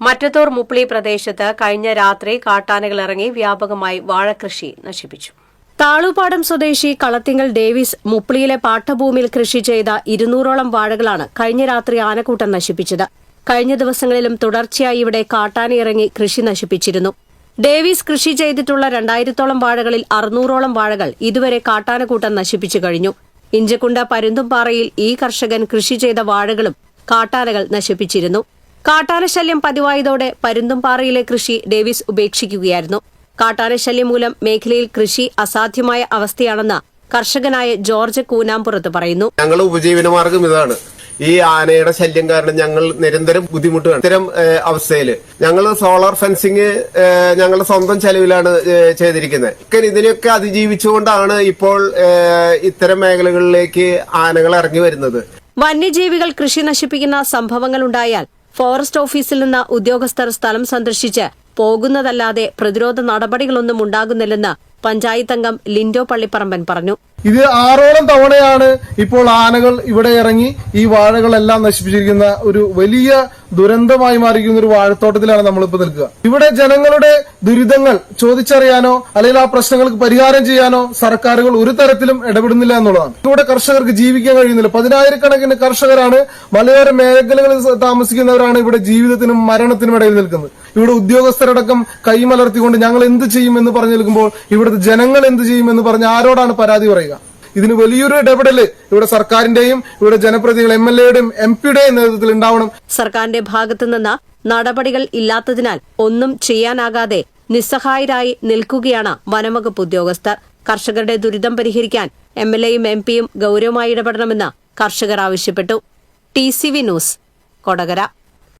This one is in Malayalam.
മറ്റത്തൂർ മുപ്പിളി പ്രദേശത്ത് കഴിഞ്ഞ രാത്രി കാട്ടാനകൾ ഇറങ്ങി വ്യാപകമായി വാഴകൃഷി നശിപ്പിച്ചു. താളുപാടം സ്വദേശി കളത്തിങ്കൽ ഡേവിസ് മുപ്പിളിയിലെ പാട്ടഭൂമിയിൽ കൃഷി ചെയ്ത ഇരുന്നൂറോളം വാഴകളാണ് കഴിഞ്ഞ രാത്രി ആനക്കൂട്ടം നശിപ്പിച്ചത്. കഴിഞ്ഞ ദിവസങ്ങളിലും തുടർച്ചയായി ഇവിടെ കാട്ടാന ഇറങ്ങി കൃഷി നശിപ്പിച്ചിരുന്നു. ഡേവിസ് കൃഷി ചെയ്തിട്ടുള്ള രണ്ടായിരത്തോളം വാഴകളിൽ അറുന്നൂറോളം വാഴകൾ ഇതുവരെ കാട്ടാനക്കൂട്ടം നശിപ്പിച്ചു കഴിഞ്ഞു. ഇഞ്ചക്കുണ്ട പരുന്തുംപാറയിൽ ഈ കർഷകൻ കൃഷി ചെയ്ത വാഴകളും കാട്ടാനകൾ നശിപ്പിച്ചിരുന്നു. കാട്ടാനശല്യം പതിവായതോടെ പരുന്തുംപാറയിലെ കൃഷി ഡേവിസ് ഉപേക്ഷിക്കുകയായിരുന്നു. കാട്ടാനശല്യം മൂലം മേഖലയിൽ കൃഷി അസാധ്യമായ അവസ്ഥയാണെന്ന് കർഷകനായ ജോർജ് കൂനാമ്പുറത്ത് പറയുന്നു. ഞങ്ങൾ ഉപജീവനമാർഗം ഇതാണ്. ഈ ആനയുടെ ശല്യം കാരണം ഞങ്ങൾ നിരന്തരം ബുദ്ധിമുട്ടുകയാണ്. ഇത്തരം അവസ്ഥയിൽ ഞങ്ങൾ സോളാർ ഫെൻസിങ് ഞങ്ങളുടെ സ്വന്തം ചെലവിലാണ് ചെയ്തിരിക്കുന്നത്. ഒക്കെ ഇതിനെയൊക്കെ അതിജീവിച്ചുകൊണ്ടാണ് ഇപ്പോൾ ഇത്തരം മേഖലകളിലേക്ക് ആനകൾ ഇറങ്ങി വരുന്നത്. വന്യജീവികൾ കൃഷി നശിപ്പിക്കുന്ന സംഭവങ്ങളുണ്ടായാൽ ഫോറസ്റ്റ് ഓഫീസിൽ നിന്ന് ഉദ്യോഗസ്ഥർ സ്ഥലം സന്ദർശിച്ച് പോകുന്നതല്ലാതെ പ്രതിരോധ നടപടികളൊന്നും ഉണ്ടാകുന്നില്ലെന്ന് പഞ്ചായത്ത് അംഗം ലിൻഡോ പള്ളിപ്പറമ്പൻ പറഞ്ഞു. ഇത് ആറോളം തവണയാണ് ഇപ്പോൾ ആനകൾ ഇവിടെ ഇറങ്ങി ഈ വാഴകളെല്ലാം നശിപ്പിച്ചിരിക്കുന്ന ഒരു വലിയ ദുരന്തമായി മാറിയിരിക്കുന്ന ഒരു വാഴത്തോട്ടത്തിലാണ് നമ്മളിപ്പോൾ നിൽക്കുക. ഇവിടെ ജനങ്ങളുടെ ദുരിതങ്ങൾ ചോദിച്ചറിയാനോ അല്ലെങ്കിൽ ആ പ്രശ്നങ്ങൾക്ക് പരിഹാരം ചെയ്യാനോ സർക്കാരുകൾ ഒരു തരത്തിലും ഇടപെടുന്നില്ല എന്നുള്ളതാണ്. ഇവിടെ കർഷകർക്ക് ജീവിക്കാൻ കഴിയുന്നില്ല. പതിനായിരക്കണക്കിന് കർഷകരാണ് മലയോര മേഖലകളിൽ താമസിക്കുന്നവരാണ് ഇവിടെ ജീവിതത്തിനും മരണത്തിനും ഇടയിൽ നിൽക്കുന്നത്. ഇവിടെ ഉദ്യോഗസ്ഥരടക്കം കൈമലർത്തിക്കൊണ്ട് ഞങ്ങൾ എന്ത് ചെയ്യും എന്ന് പറഞ്ഞു നിൽക്കുമ്പോൾ ഇവിടുത്തെ ജനങ്ങൾ എന്ത് ചെയ്യും എന്ന് പറഞ്ഞ് ആരോടാണ് പരാതി പറയുക? ഇതിന് വലിയൊരു ഇടപെടൽ ഇവിടെ സർക്കാരിന്റെയും ഇവിടെ ജനപ്രതിനിധികൾ എം എൽ എയുടെയും എം പിയുടെയും നേതൃത്വത്തിൽ ഉണ്ടാവണം. സർക്കാരിന്റെ ഭാഗത്തുനിന്ന് നടപടികൾ ഇല്ലാത്തതിനാൽ ഒന്നും ചെയ്യാനാകാതെ നിസ്സഹായരായി നിൽക്കുകയാണ് വനംവകുപ്പ് ഉദ്യോഗസ്ഥർ. കർഷകരുടെ ദുരിതം പരിഹരിക്കാൻ എം എൽ എയും എം പിയും ഗൌരവമായി ഇടപെടണമെന്ന് കർഷകർ ആവശ്യപ്പെട്ടു. T C V news Kodakara.